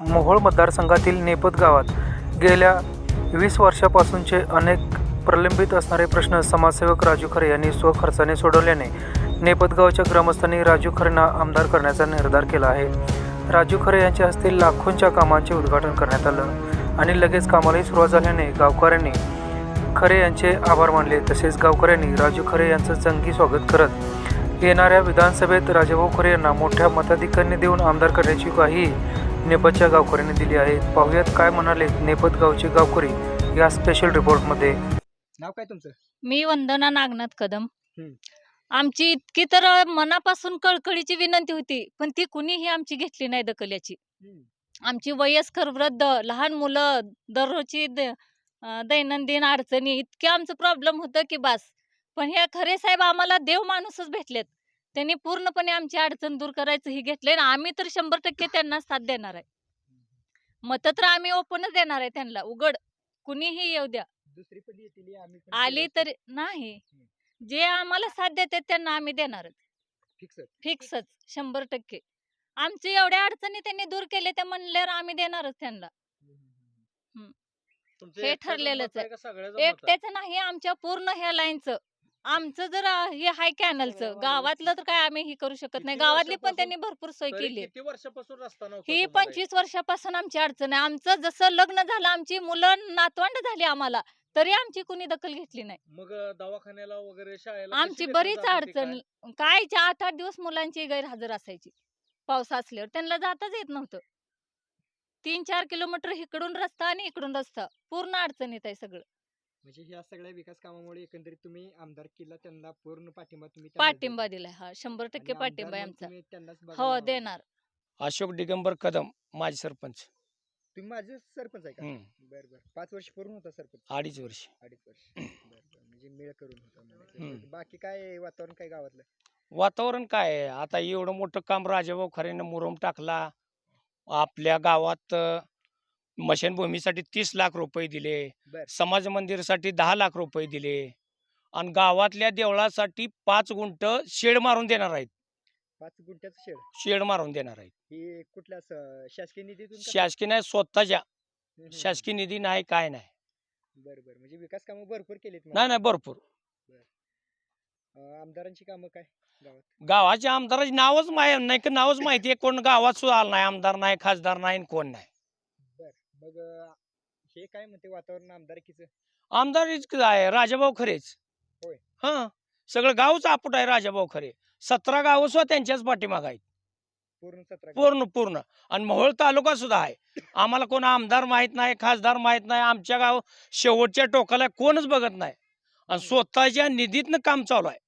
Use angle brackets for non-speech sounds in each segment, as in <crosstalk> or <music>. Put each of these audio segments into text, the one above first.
मोहोळ मतदारसंघातील नेपद गावात गेल्या वीस वर्षापासूनचे अनेक प्रलंबित असणारे प्रश्न समाजसेवक राजू खरे यांनी स्वखर्चाने सोडवल्याने नेपदगावच्या ग्रामस्थांनी राजू खरेंना आमदार करण्याचा निर्धार केला आहे. राजू खरे यांच्या हस्ते लाखोंच्या कामांचे उद्घाटन करण्यात आलं आणि लगेच कामालाही सुरुवात झाल्याने गावकऱ्यांनी खरे यांचे आभार मानले. तसेच गावकऱ्यांनी राजू खरे यांचं जंगी स्वागत करत येणाऱ्या विधानसभेत राजाभाऊ खरे यांना मोठ्या मताधिक्याने देऊन आमदार करण्याची ग्वाही नेपथच्या गावकऱ्यांनी दिली आहे. पाहुयात काय म्हणाले नेपथ गावचे गावकरी या स्पेशल रिपोर्टमध्ये नाव काय तुमचं? मी वंदना नागनाथ कदम. हम्म. आमची इतकी तर मनापासून कळकळीची विनंती होती पण ती कुणीही आमची घेतली नाही दखल्याची. आमची वयस्कर वृद्ध लहान मुलं दररोजची द- अ, दैनंदिन अडचणी इतके आमचं प्रॉब्लेम होतं की बस. पण हे खरे साहेब आम्हाला देव माणूसच भेटलेत. त्यांनी पूर्णपणे आमची अडचण दूर करायचं ही घेतले ना आम्ही तर शंभर टक्के त्यांना साथ देणार आहे. मत तर आम्ही ओपनच देणार आहे त्यांना उघड. कुणीही येऊ द्या. आली तर नाही. जे आम्हाला साथ देतात त्यांना आम्ही देणारच. फिक्स फिक्सच. शंभर टक्के. आमची एवढ्या अडचणी त्यांनी दूर केले त्या म्हणल्यावर आम्ही देणारच त्यांना. हे ठरलेलंच आहे? एकट्याच नाही आमच्या पूर्ण ह्या लाईनचं. आमचं जर हे हाय कॅनलचं गावातलं तर काय आम्ही हे करू शकत नाही. किती गावातली पण वर्षापासून- त्यांनी भरपूर सोय केली. किती वर्षापासून रस्ता नव्हता ही तुम्हाला? पंचवीस वर्षापासून आमची अडचण आहे. आमचं जसं लग्न झालं आमची मुलं नातवंड झाली आम्हाला तरी आमची कुणी दखल घेतली नाही. मग अं, दवाखान्याला वगैरे शाळेला कशी आमची लेकरं बरीच जात होती? अडचण काय? च्या आठ आठ दिवस मुलांची गैरहजर असायची पाऊस असल्यावर. त्यांना जाताच येत नव्हतं. तीन चार किलोमीटर इकडून रस्ता आणि इकडून रस्ता. पूर्ण अडचणीत आहे सगळं. म्हणजे ह्या सगळ्या विकास कामामुळे एकंदरीत तुम्ही आमदार केला त्यांना पूर्ण पाठिंबा तुम्ही त्यांना पाठिंबा. दिलाय. हा शंभर टक्के आणि पाठिंबा आहे आमचा. तुम्ही त्यांनाच बघायला हो. देणार. अशोक दिगंबर कदम माजी सरपंच. तुम्ही माझे सरपंच आहे का? हम्म, बर बर. पाच वर्ष पूर्ण होता सरपंच? अडीच वर्ष. अडीच वर्ष. बर बर. म्हणजे मेळ करून होता म्हणायचं. हम्म. बाकी काय वातावरण काय गावातलं? वातावरण काय आहे? आता एवढं मोठं काम राजाभाऊ खरेनं मुरम टाकला. आपल्या गावात अं, स्मशानभूमीसाठी तीस लाख रुपये दिले बर. समाज मंदिरासाठी दहा लाख रुपये दिले आणि गावातल्या देवळासाठी पाच गुंट शेड मारून देणार आहेत. पाच गुंठ्याचं शेड? शेड मारून देणार आहेत. ही कुठल्या स- शासकीय निधीतून का? शासकीय नाही स्वतःच्या. हम्म, हम्म, शासकीय निधी नाही काय नाही. हम्म. बर बर. म्हणजे विकास कामं भरपूर केलीत. नाही नाही भरपूर. अं, आमदारांची कामं काय गावात? गावाच्या आमदाराचे नावच माहि नाही का नावच माहिती आहे कोण गावात सुद्धा आलं नाही आमदार नाही खासदार नाही आणि कोण नाही. मग अं, हे काय म्हणते वातावरण आमदारकीचं? आमदार इतकं आहे राजाभाऊ खरेच. होय. हा सगळं गावच आपट आहे राजाभाऊ खरे. सतरा गावं सुद्धा त्यांच्याच पाठीमाग आहेत. पूर्ण सतरा पूर्ण पूर्ण. आणि मोहोळ तालुका सुद्धा आहे. आम्हाला कोण आमदार माहीत नाही खासदार माहीत नाही आमच्या गाव शेवटच्या टोकाला कोणच बघत नाही. आणि स्वतःच्या निधीतनं काम चालू आहे.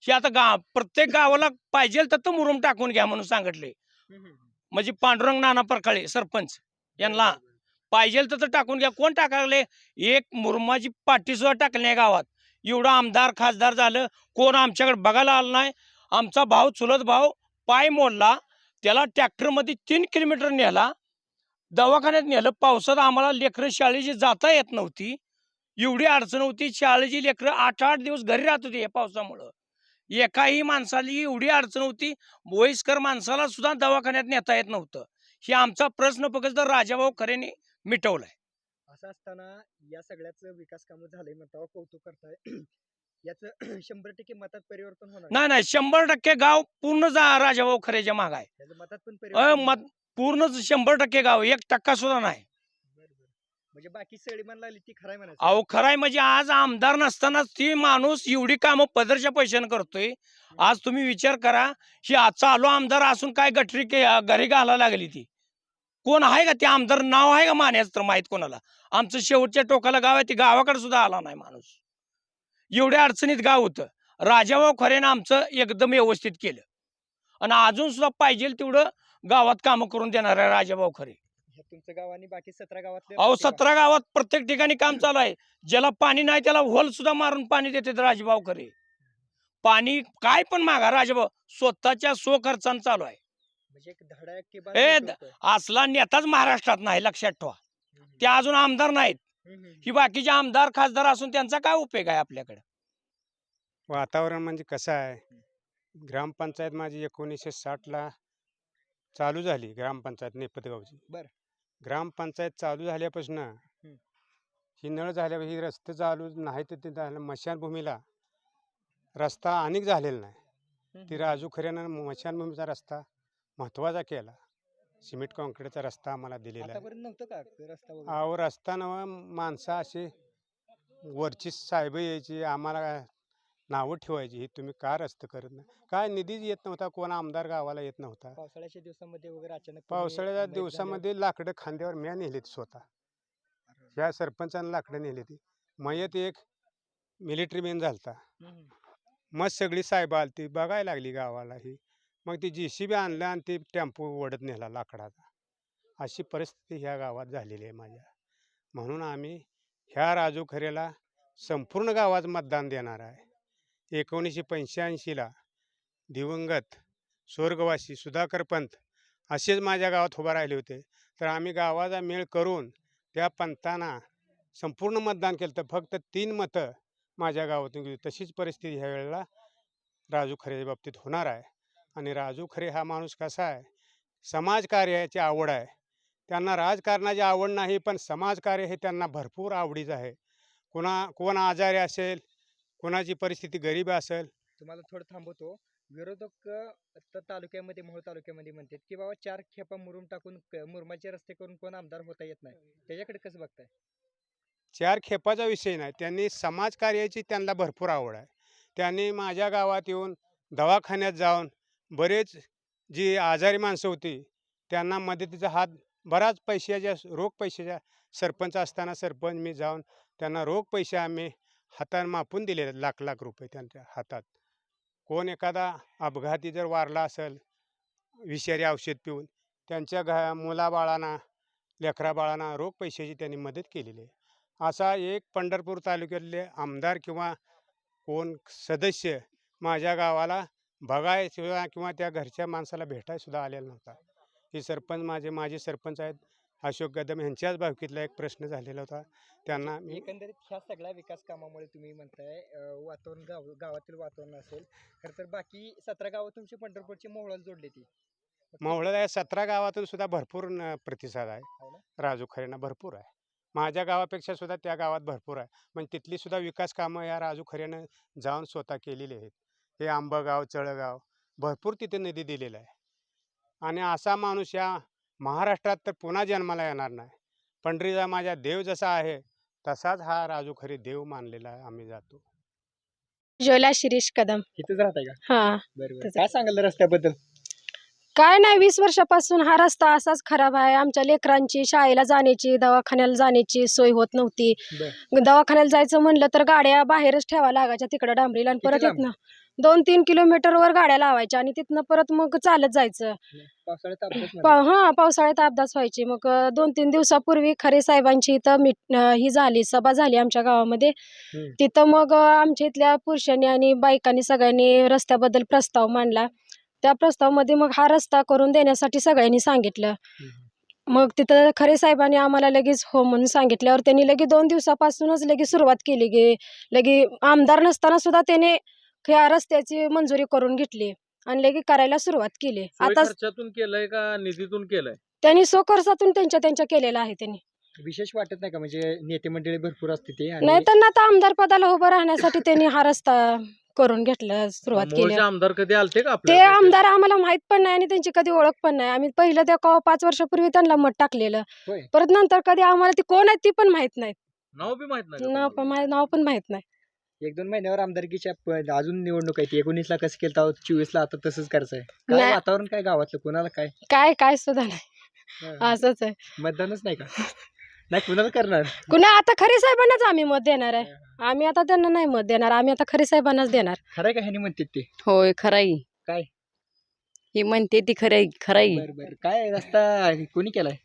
हे आता गा प्रत्येक गावाला पाहिजे तर मुरुम टाकून घ्या म्हणून सांगितले. हम्म, हम्म, हम्म. म्हणजे पांडुरंग नाना परकाळे सरपंच. यांना पाहिजेल पाहिजे तर टाकून घ्या. कोण टाकायला एक मुरमाची पाठीसुद्धा टाकली नाही गावात. एवढं आमदार खासदार झालं. कोण आमच्याकडे बघायला आलं नाही. आमचा भाऊ चुलत भाऊ पाय मोडला. त्याला ट्रॅक्टरमध्ये तीन किलोमीटर नेला. दवाखान्यात नेलं. पावसात आम्हाला लेकरं शाळेची जाता येत नव्हती. एवढी अडचण होती. शाळेची लेकरं आठ आठ दिवस घरी राहत होती या पावसामुळं. एकाही माणसाला एवढी अडचण होती. वयस्कर माणसाला सुद्धा दवाखान्यात नेता येत नव्हतं. हे आमचा प्रश्न फक्त राजाभाऊ खरेने मिटवलाय. असं असताना या सगळ्याच विकास कामं झाले म्हणता कौतुक करताय. <clears throat> याच <clears throat> शंभर टक्के मतात परिवर्तन होणार. नाही नाही शंभर टक्के गाव पूर्ण राजाभाऊ खरेच्या माग आहे. मतात पण पूर्णच शंभर टक्के गाव एक टक्का सुद्धा नाही. म्हणजे बाकी सळी ती खराय म्हणायचं. अहो खराय म्हणजे आज आमदार नसताना ती माणूस एवढी कामं पदरच्या पैशानं करतोय. आज तुम्ही विचार करा ही आज चालू आमदार असून काय गटरी के- घरी घालायला लागली ती? कोण आहे का ते आमदार? नाव आहे का मान्याचं तर माहीत कोणाला? आमचं शेवटच्या टोकाला गाव आहे ते गावाकडे सुद्धा आला नाही माणूस. एवढ्या अडचणीत गाव होतं. राजाभाऊ खरेनं आमचं एकदम व्यवस्थित केलं. आणि अजून सुद्धा पाहिजे तेवढं गावात कामं करून देणार आहे राजाभाऊ खरे. तुमचं गाव आणि बाकी सतरा गावातले अहो प्रत्येक सतरा गावात प्रत्येक ठिकाणी काम चालू आहे. ज्याला पाणी नाही त्याला होल सुद्धा मारून पाणी देते राजभाऊ खरे. पाणी काय पण मागा राजभाऊ स्वतःच्या स्वखर्चानं चालू आहे. म्हणजे एक धडाके ए, असला नेताच महाराष्ट्रात नाही लक्षात ठेवा. ते अजून आमदार नाहीत. ही बाकीचे आमदार खासदार असून त्यांचा काय उपयोग आहे आपल्याकडे? वातावरण म्हणजे कसं आहे? ग्रामपंचायत माझी एकोणीसशे साठला चालू झाली ग्रामपंचायत नेपतगावची बर. ग्रामपंचायत चालू झाल्यापासून ही. नळ झाल्या ही रस्ते चालू नाही तर ते झालं मशानभूमीला रस्ता अनेक झालेला नाही. ती राजू खऱ्यानं मशानभूमीचा रस्ता महत्त्वाचा केला. सिमेंट कॉन्क्रीटचा रस्ता आम्हाला दिलेला आहे. अहो रस्ता नवा माणसं अशी वरची साहेब यायची आम्हाला नावं ठेवायची ही तुम्ही का रस्ते करत नाही? काय निधीच येत नव्हता कोण आमदार गावाला येत नव्हता. पावसाळ्याच्या दिवसामध्ये वगैरे अचानक पावसाळ्याच्या दिवसामध्ये लाकडं खांद्यावर म्या नेलीत स्वतः. ह्या सरपंचानं लाकडं नेली ती. मयत एक मिलिटरी मॅन झालता. मग सगळी साहेब आलती बघायला लागली गावाला ही. मग ती जी सी बी आणलं आणि ती टेम्पो ओढत नेला लाकडाचा. अशी परिस्थिती ह्या गावात झालेली आहे माझ्या. म्हणून आम्ही ह्या राजू खरेला संपूर्ण गावात मतदान देणार आहे. एकोणीसशे पंच्याऐंशीला दिवंगत स्वर्गवासी सुधाकर पंत असेच माझ्या गावात उभा राहिले होते. तर आम्ही गावाचा मेळ करून त्या पंतांना संपूर्ण मतदान केलं तर फक्त तीन मतं माझ्या गावातून गेली तशीच परिस्थिती ह्या वेळेला राजू खरेच्या बाबतीत होणार आहे. आणि राजू खरे हा माणूस कसा आहे? समाजकार्याची आवड आहे. त्यांना राजकारणाची आवड नाही पण समाजकार्य हे त्यांना भरपूर आवडीचं आहे. कोणा कोण आजारी असेल कोणाची परिस्थिती गरीब असेल? तुम्हाला थोडं थांबवतो. विरोधक आता तालुक्यामध्ये मोहोळ तालुक्यामध्ये म्हणतात की बाबा चार खेपा मुरुम टाकून क- मुरुमाचे रस्ते करून कोण आमदार होता येत नाही. त्याच्याकडे कसं बघताय? चार खेपाचा विषय नाही. त्यांनी समाजकार्याची त्यांना भरपूर आवड आहे. त्यांनी माझ्या गावात येऊन दवाखान्यात जाऊन बरेच जी आजारी माणसं होती त्यांना मदतीचा हात बराच पैशाच्या रोख पैशाच्या सरपंच असताना सरपंच मी जाऊन त्यांना रोख पैसे आम्ही हातानं मापून दिलेले लाख लाख रुपये त्यांच्या हातात. कोण एखादा अपघाती जर वारला असेल विषारी औषध पिऊन त्यांच्या घ मुलाबाळांना लेकराबाळांना रोख पैशाची त्यांनी मदत केलेली आहे. असा एक पंढरपूर तालुक्यातले आमदार किंवा कोण सदस्य माझ्या गावाला बघाय किंवा त्या घरच्या माणसाला भेटायसुद्धा आलेला नव्हता. हे सरपंच माझे माझे सरपंच आहेत. अशोक कदम यांच्याच बाबतीतला एक प्रश्न झालेला होता. त्यांना मी एकंदरीत ह्या सगळ्या विकास कामामुळे तुम्ही म्हणताय अ, वातावरण गाव गावातील वातावरण असेल खर तर बाकी सतरा गावं तुमची पंढरपूरची मोहळाला जोडली ती. मोहळा या सतरा गावातून सुद्धा भरपूर न- प्रतिसाद हो आहे ना? राजू खरेंना भरपूर आहे. माझ्या गावापेक्षा सुद्धा त्या गावात भरपूर आहे. म्हणजे तिथली सुद्धा विकास कामं या राजू खरेनं जाऊन स्वतः केलेली आहेत. हे आंबगाव चळगाव भरपूर तिथे निधी दिलेला आहे. आणि असा माणूस या महाराष्ट्रात तर पुन्हा जन्माला येणार नाही. पंढरीचा माझ्या देव जसा आहे तसाच हा राजू खरे देव मानलेला आहे आम्ही जातो. ज्योला शिरीष कदम. इथेच राहताय का? हा. काय सांगाल रस्त्याबद्दल? काय नाही वीस वर्षापासून हा रस्ता असाच खराब आहे. आमच्या लेकरांची शाळेला जाण्याची दवाखान्याला जाण्याची सोय होत नव्हती. दवाखान्याला जायचं म्हणलं तर गाड्या बाहेरच ठेवा लागायच्या तिकडं डांबरीला आणि परत? येत दोन तीन किलोमीटरवर गाड्या लावायच्या आणि तिथनं परत मग चालत जायचं. पावसाळ्यात अपघात पा. हा पावसाळ्यात अपघात व्हायची. मग अं, दोन तीन दिवसापूर्वी खरे साहेबांची इथं मीट अं, ही झाली सभा झाली आमच्या गावामध्ये. हम्म. तिथं मग अं, आमच्या इथल्या पुरुषांनी आणि बायकांनी सगळ्यांनी रस्त्याबद्दल प्रस्ताव मांडला. त्या प्रस्तावामध्ये मग हा रस्ता करून देण्यासाठी सगळ्यांनी सांगितलं. मग तिथं खरे साहेबांनी आम्हाला लगेच हो म्हणून सांगितल्यावर त्यांनी लगे दोन दिवसापासूनच लगे सुरुवात केली गे लगे आमदार नसताना सुद्धा त्याने या रस्त्याची मंजुरी करून घेतली आणि लगे करायला सुरुवात केली. आता खर्चातून केलंय का निधीतून केलंय? त्यांनी स्वखर्चातून त्यांच्या त्यांच्या केलेला आहे त्यांनी. विशेष वाटत नाही का? म्हणजे नेते मंडळी भरपूर असते ते आणि नाही त्यांना आता आमदार पदाला उभं राहण्यासाठी त्यांनी हा रस्ता करून घेतला सुरुवात केली. मोहोळचे आमदार कधी आलते का ते आपल्या आमदार आम्हाला माहीत पण नाही आणि त्यांची कधी ओळख पण नाही. आम्ही पहिलं त्या कवा पाच वर्षापूर्वी त्यांना मत टाकलेलं. होय. परत नंतर कधी आम्हाला ती कोण आहे ती पण माहीत नाही नाव बी माहीत नाही का नाव तुम्हाला? पण मा- नाव पण माहीत नाही. एक दोन महिन्यावर आमदारकीच्या प- अजून निवडणूक आहे एकोणीसला कसं केलं चोवीस ला आता तसंच करायचंय. काय नाही. वातावरण काय गावातलं? कोणाला काय? काय काय सुद्धा नाही. हा. असंच आहे. मतदानच नाही का? नाही कुणाला करणार? कुणा आता खरे साहेबांनाच आम्ही मत देणार आहे. आम्ही आता त्यांना नाही मत देणार. आम्ही आता खरे साहेबांनाच देणार. खरं का ह्यानी म्हणतात ते? होय खराई काय? ही म्हणते ती खराई खराई बर बर. काय रस्ता कोणी केलाय?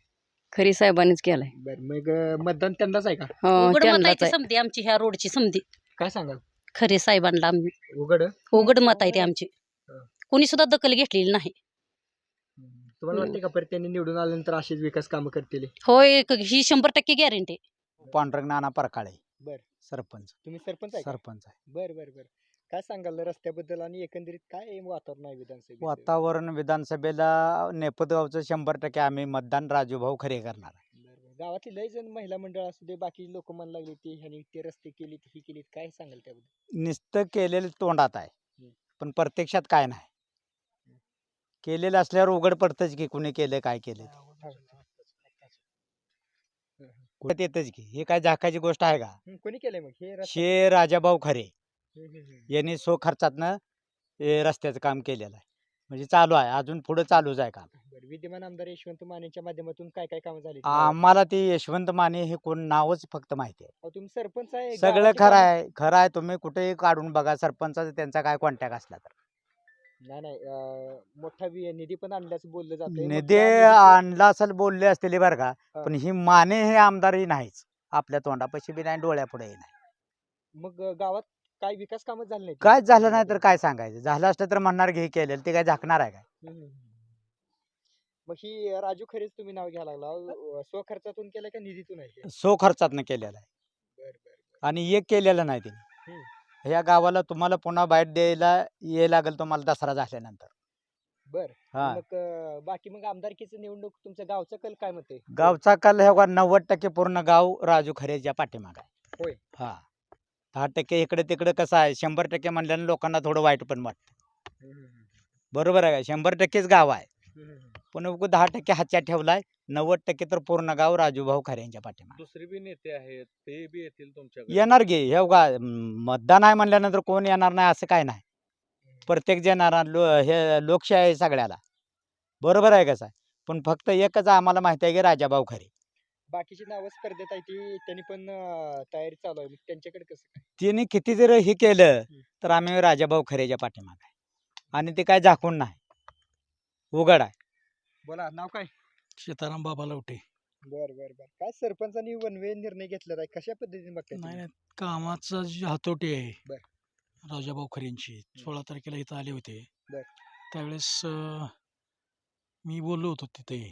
खरी साहेबांनीच केलाय. बर मग अं, मतदान त्यांनाच आहे का? हो उघड मतायची. समधी आमची ह्या रोडची समधी काय सांगाल? खरे साहेबांना आम्ही उघड? उघड मत आहे ते आमची. कोणी सुद्धा दखल घेतलेली नाही. तुम्हाला वाटते का परत त्यांनी निवडून आल्यानंतर अशीच विकास कामं करतील? होय क- ही शंभर टक्के गॅरंटी पांढरंग नाना परकाळे. बर. सरपंच. तुम्ही सरपंच आहे का? सरपंच आहे. बर बर बर. काय सांगाल रस्त्याबद्दल आणि एकंदरीत काय वातावरण आहे विधानसभेचं? वातावरण विधानसभेला नेपदगावचं शंभर टक्के आम्ही मतदान राजूभाऊ खरे करणार आहे. गावातली लय जण महिला मंडळ असू दे बाकी लोक म्हणायला लागली ती ह्यानी ते रस्ते केलीत ही केलीत काय सांगाल त्याबद्दल? नुसतं केलेलं तोंडात आहे. पण प्रत्यक्षात काय नाही. केलेलं असल्यावर उघड पडतंच की कुणी केलं काय केलं. ते. कुठं येतच की हे काय झाकायची गोष्ट आहे का? हं, कोणी केलंय मग? हे रस्ता शे राजाभाऊ खरे हं, हं, हं. यांनी सो खर्चातनं हे रस्त्याचं काम केलेलं आहे. म्हणजे चालू आहे. अजून पुढे चालूच आहे काम. बरं विद्यमान आमदार यशवंत मानेच्या माध्यमातून काय काय कामं झाली आम्हाला ते यशवंत माने हे कोण नावच फक्त माहिती आहे. तुम्ही सरपंच आहे सगळं गावाची खरं आहे खरं आहे. तुम्ही कुठेही काढून बघा सरपंचाचा त्यांचा काय कॉन्टॅक्ट असला तर. नाही नाही अं, मोठा वि- निधी पण आणल्याचं बोललं जातं निधी आणला असेल बोलले असलेले बरं का. हा. पण ही माने हे आमदारही नाहीच. आपल्या तोंडापाशी बी नाही डोळ्यापुढेही नाही. मग गावात काय विकास कामच झाले नाही काय झालं नाही तर काय सांगायचं? झालं असलं तर म्हणणार घे केलेलं ते काय झाकणार आहे काय? हम्म. मग ही राजू खरेच तुम्ही नाव घ्यायला लागला. स्वखर्चातून केलं का निधीतून आहे? सो खर्चातनं केलेलं आहे. बरं बरं आणि एक केलेलं नाही तिने. ह्या गावाला तुम्हाला पुन्हा बाहेर द्यायला ये लागेल तुम्हाला दसरा झाल्यानंतर. बर. हा. मग अं, बाकी मग आमदारकीचं निवडणूक तुमचं गावचं कल काय मत गावचा कल हे नव्वद टक्के पूर्ण गाव राजू खरेच्या पाठीमाग आहे. होय. हा. दहा टक्के इकडे तिकडे कसं आहे शंभर टक्के म्हणल्यानं लोकांना थोडं वाईट पण वाटतं. बरोबर आहे का? शंभर टक्केच गाव आहे. पण दहा टक्के हातच्या ठेवलाय नव्वद टक्के तर पूर्ण गाव राजूभाऊ खरे यांच्या पाठीमागे. दुसरे बी नेते आहेत ते बी येतील तुमच्याकडे. येणार गे हे बघा मतदान आहे म्हणल्यानंतर कोण येणार नाही असं काय नाही. प्रत्येक जणांना लो हे लोकशाही आहे सगळ्याला. बरोबर आहे कसं आहे पण फक्त एकच आम्हाला माहिती आहे की राजाभाऊ खरे. बाकीची नावं स्पर्धेत आहे ती त्यांनी पण अं, तयारी चालू आहे. मग त्यांच्याकडे कसं काय? तिने किती जर हे केलं तर आम्ही राजाभाऊ खरेच्या पाठीमाग आहे. आणि ते काय झाकून नाही. उघड आहे. बोला नाव काय? सीताराम बाबा लवटे. बर बर बर. काय सरपंचानी वनवे निर्णय घेतलेला आहे? कशा पद्धतीने बघताय नाही तुम्ही? नाही कामाचा जी हातोटी आहे बर. राजाभाऊ खरेंची सोळा तारखेला इथं आले होते. बर. त्यावेळेस अं, मी बोललो होतो तिथे.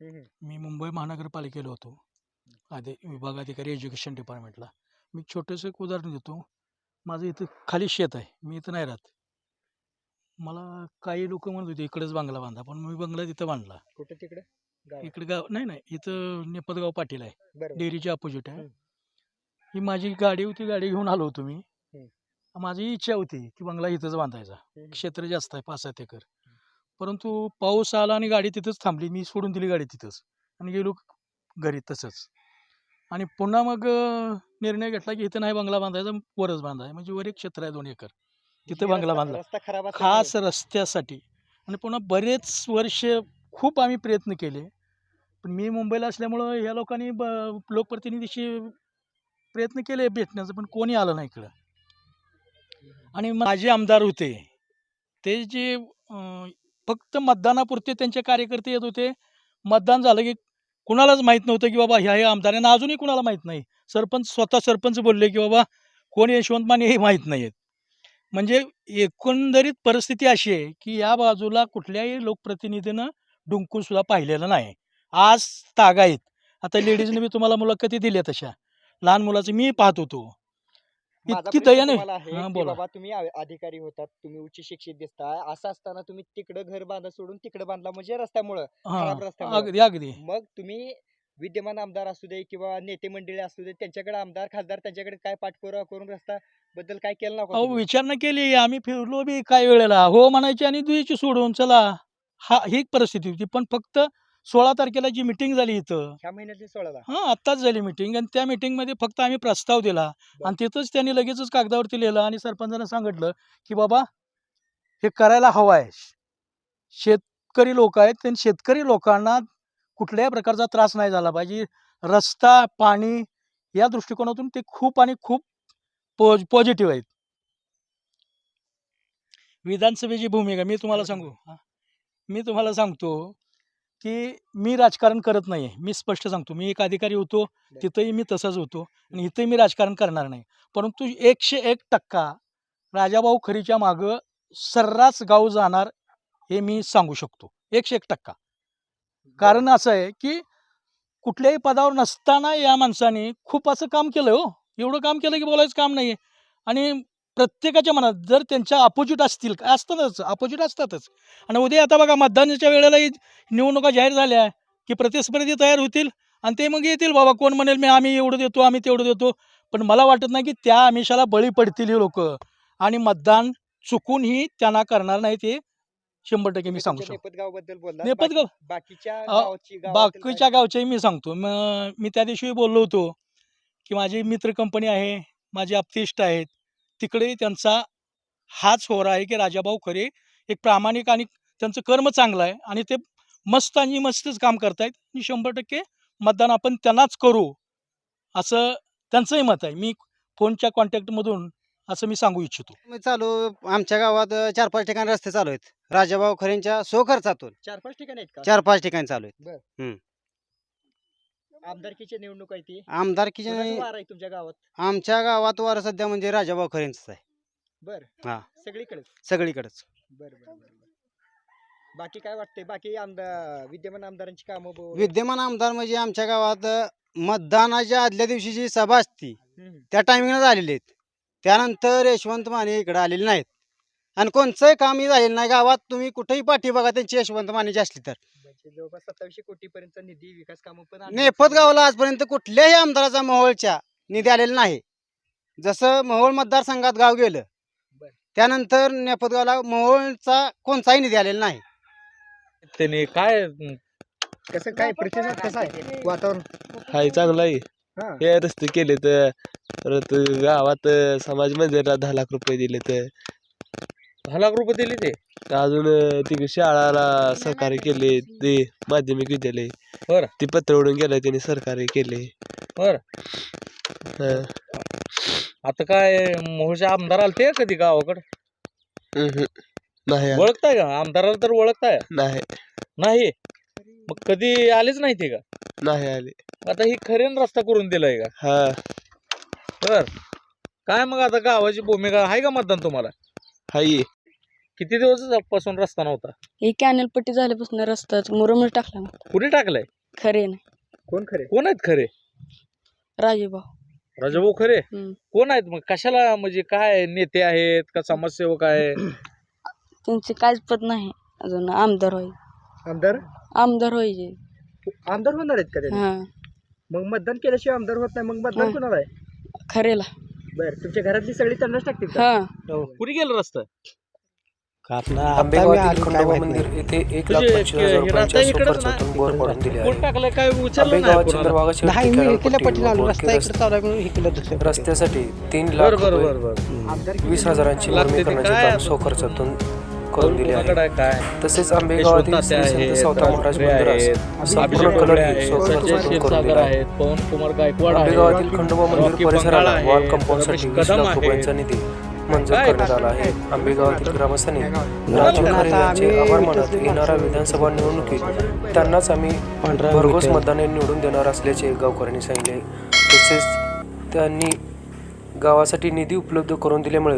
हम्म, हम्म. मी मुंबई महानगरपालिकेला होतो. आधी विभागाधिकारी एज्युकेशन डिपार्टमेंटला मी छोटंसं एक उदाहरण देतो. माझं इथं खाली शेत आहे. मी इथं नाही राहत. मला काही लोक म्हणत होते इकडेच बांगला बांधा. पण मी बंगला तिथं बांधला. कुठं तिकडे? गावात? इकडे गाव नाही नाही. इथं नेपदगाव पाटील आहे. बरं डेअरीच्या अपोजिट आहे. ही. माझी गाडी होती गाडी घेऊन आलो होतो मी. माझी इच्छा होती की बंगला इथंच बांधायचा. हम्म. क्षेत्र जास्त आहे पाच सात एकर. परंतु पाऊस आला आणि गाडी तिथंच थांबली. मी सोडून दिली गाडी तिथंच. आणि गेलो घरी तसंच. आणि पुन्हा मग निर्णय घेतला की इथं नाही बंगला बांधायचा वरच बांधाय. म्हणजे वर एक क्षेत्र आहे दोन एकर. तिथं ही बंगला बांधला. खास रस्त्यासाठी. आणि पुन्हा बरेच वर्ष खूप आम्ही प्रयत्न केले. पण मी मुंबईला असल्यामुळं ह्या लोकांनी ब लोकप्रतिनिधीशी प्रयत्न केले भेटण्याचं पण कोणी आलं नाही इकडं. आणि माझे आमदार होते. ते जे फक्त मतदानापुरते त्यांचे कार्यकर्ते येत होते. मतदान झालं की कुणालाच माहीत नव्हतं की बाबा ह्या ह्या आमदारांना अजूनही कुणाला माहीत नाही. सरपंच स्वतः सरपंच बोलले की बाबा कोण यशवंत माने हे माहीत नाही आहेत म्हणजे एकंदरीत परिस्थिती अशी आहे की या बाजूला कुठल्याही लोकप्रतिनिधीनं डुंकून सुद्धा पाहिलेलं नाही. आज तागायत आता लेडीजने मी तुम्हाला मुलाखती दिल्या तशा. लहान मुलाचं मी पाहत होतो. माझा इतकी प्रश्न दया नाही. तुम्हाला आहे हां, की बोला. बाबा तुम्ही आ- अधिकारी होतात तुम्ही उच्च शिक्षित दिसताय असं असताना तुम्ही तिकडं घर बांधा सोडून तिकडं बांधला म्हणजे रस्त्यामुळं खराब हां रस्त्यामुळं. अगदी अगदी. मग तुम्ही विद्यमान आमदार असू दे किंवा नेते मंडळी असू दे त्यांच्याकडे आमदार खासदार त्यांच्याकडे काय पाठपुरावा करून रस्ता बद्दल काय केलं नका अहो विचारणा केली. आम्ही फिरलो बी काही वेळेला. हो म्हणायची आणि द्यायची सोडून चला. हा ही परिस्थिती होती. पण फक्त सोळा तारखेला जी मिटिंग झाली इथं ह्या महिन्यातली सोळाला? हां आत्ताच झाली मिटिंग आणि त्या मिटिंगमध्ये फक्त आम्ही प्रस्ताव दिला. आणि तिथंच त्यांनी लगेचच कागदावरती लिहिलं आणि सरपंचानं सांगितलं की बाबा हे करायला हवं आहे. शेतकरी लोक आहेत त्यांनी शेतकरी लोकांना कुठल्याही प्रकारचा त्रास नाही झाला पाहिजे. रस्ता पाणी या दृष्टिकोनातून ते खूप आणि खूप पॉज पॉझिटिव्ह आहेत. विधानसभेची भूमिका मी तुम्हाला सांगू. मी तुम्हाला सांगतो की मी राजकारण करत नाही आहे मी स्पष्ट सांगतो. मी एक अधिकारी होतो तिथंही मी तसाच होतो आणि इथंही मी राजकारण करणार नाही. परंतु एकशे एक टक्का राजाभाऊ खरीच्या मागं सर्रास गाव जाणार हे मी सांगू शकतो. एकशे एक टक्का. कारण असं आहे की कुठल्याही पदावर नसताना या माणसाने खूप असं काम केलं हो. एवढं काम केलं की बोलायचं काम नाही आणि प्रत्येकाच्या मनात जर त्यांच्या अपोजिट असतील काय असतातच अपोजिट असतातच. आणि उद्या आता बघा मतदानाच्या वेळेला ही निवडणुका जाहीर झाल्या की प्रतिस्पर्धी तयार होतील आणि ते मग येतील बाबा कोण म्हणेल मी आम्ही एवढं देतो आम्ही तेवढं देतो. पण मला वाटत नाही की त्या आमिषाला बळी पडतील हे लोक. आणि मतदान चुकूनही त्यांना करणार नाही ते शंभर टक्के मी सांगू शकतो. नेपदगाव बाकीच्या गावाची बाकीच्या गावच्याही मी सांगतो. म मी त्या दिवशी बोललो होतो की माझी मित्र कंपनी आहे माझे आप्तेष्ट आहेत. तिकडे त्यांचा हाच होर आहे की राजाभाऊ खरे. एक प्रामाणिक आणि त्यांचं कर्म चांगलं आहे आणि ते मस्त आणि मस्तच काम करतायत. आणि शंभर टक्के मतदान आपण त्यांनाच करू. असं त्यांचंही मत आहे. मी फोनच्या कॉन्टॅक्टमधून असं मी सांगू इच्छितो. मी चालू आमच्या गावात चार पाच ठिकाणी रस्ते चालू आहेत. राजाभाऊ खरेंच्या स्वखर्चातून चार पाच ठिकाणी चार पाच ठिकाणी चालू आहेत. आमदारकीची निवडणूक आहे ती. आमदारकीचे कोणाचं वार आहे तुमच्या गावात? आमच्या गावात वार सध्या म्हणजे राजाभाऊ खरेंच आहे. बर. हा. सगळीकडेच? सगळीकडेच. बर बर बर बर. बाकी काय वाटतंय? बाकी आमदार विद्यमान आमदारांची कामं विद्यमान आमदार म्हणजे आमच्या गावात अ, मतदानाच्या आदल्या दिवशी जी सभा असती हम्म. त्या टायमिंगला झालेली आहेत. त्यानंतर यशवंत माने इकडे आलेले नाहीत. आणि कोणचंही कामही झालेलं नाही. गावात तुम्ही कुठेही पाठी बघा त्यांची यशवंत मानेची असली तर. म्हणजे जवळपास सत्तावीसशे कोटी पर्यंत निधी विकास कामं पण आणली नेपत असतील. गावाला आजपर्यंत कुठल्याही आमदाराचा मोहोळच्या निधी आलेला नाही. जसं मोहोळ मतदारसंघात गाव गेलं बर. त्यानंतर नेपतगावला मोहोळचा कोणताही निधी आलेला नाही. त्यांनी काय कसं काय प्रतिसाद कसा आहे? वातावरण? हाय चांगलं आहे. हा. हे रस्ते केले तर परत गावात समाज मंदिराला दहा लाख रुपये दिले तर दहा लाख रुपये दिले ते. अजून अं, ती शाळाला सहकार्य केले ते माध्यमिक विद्यालय. बरं. ती पत्र उडून गेलं त्यांनी सहकार्य केले. बरं. हं. आता काय मोहचे आमदार आलते कधी गावाकडे. नाही आलं. ओळखताय का? आमदाराला तर ओळखताय. नाही. नाही? मग कधी आलेच नाही ते का? नाही आले. आता ही खरेन रस्ता करून दिलाय का? हा. बर. काय मग आता गावाची भूमिका आहे का मतदान तुम्हाला? हाय. किती दिवसपासून रस्ता नव्हता? ही कॅनल पट्टी झाल्यापासून रस्ताच मुरमच टाकला नव्हता. कुणी टाकलाय? खरे नाही कोण खरे? कोण आहेत खरे? राजेभाऊ. राजाभाऊ खरे? हम्म. कोण आहेत मग? कशाला म्हणजे काय नेते आहेत? का समाजसेवक आहे? त्यांचे काहीच पद नाही. अजून आमदार होय आमदार? आमदार व्हायचे आमदार होणार आहेत का ते हा. मग मतदान केल्याशिवाय आमदार होत नाही. मग मतदान हा. कोणाला आहे? खरेला. बर तुमच्या घरातली सगळी त्यांनाच टाकतील का? हा. कुणी गेलं रस्ता? खंडोबा मंदिर येथे एक लाख तुझे पंचवीस हजार हे रुपयांच्या रस्ता इकडंच ना? स्वखर्चातून बोर पाडून दिले कोण आहे टाकलंय? काय विचारलं नाही आंबेगावात कोणाला? चंद्रभागा नाही शेवटी मी कॅनल इकडल्या पट्टी पट्टीला आलो व रस्ता बोरकी इकडे चालू आहे म्हणून इकडल्या दुसऱ्या रस्ते- रस्त्यासाठी तीन बर लाख बर रुपये बर बर. आमदार वीस हजारांची लागते भरणी करण्याचे काय? काम आता? करून दिले आहे. काय? तसेच आंबेगावातील श्री संत सावता महाराज मंदिरास संपूर्ण कलर ही करून दिला आहे. आहेत पवन कुमार गायकवाड आहे आंबेगावातील खंडोबा मंदिर रॉकी परिसराला वॉल आहे, कंपाऊंडसाठी रमेश वीस कदम लाख आहे. रुपयांचा निधी. मंजूर? करण्यात आला आहे. आंबेगावातील ग्रामस्थांनी राजू खरे यांचे आभार मानत येणाऱ्या विधानसभा निवडणुकीत त्यांनाच आम्ही भरघोस मतदाने निवडून देणार असल्याचे गावकऱ्यांनी सांगितले. तसेच त्यांनी गावासाठी निधी उपलब्ध करून दिल्यामुळे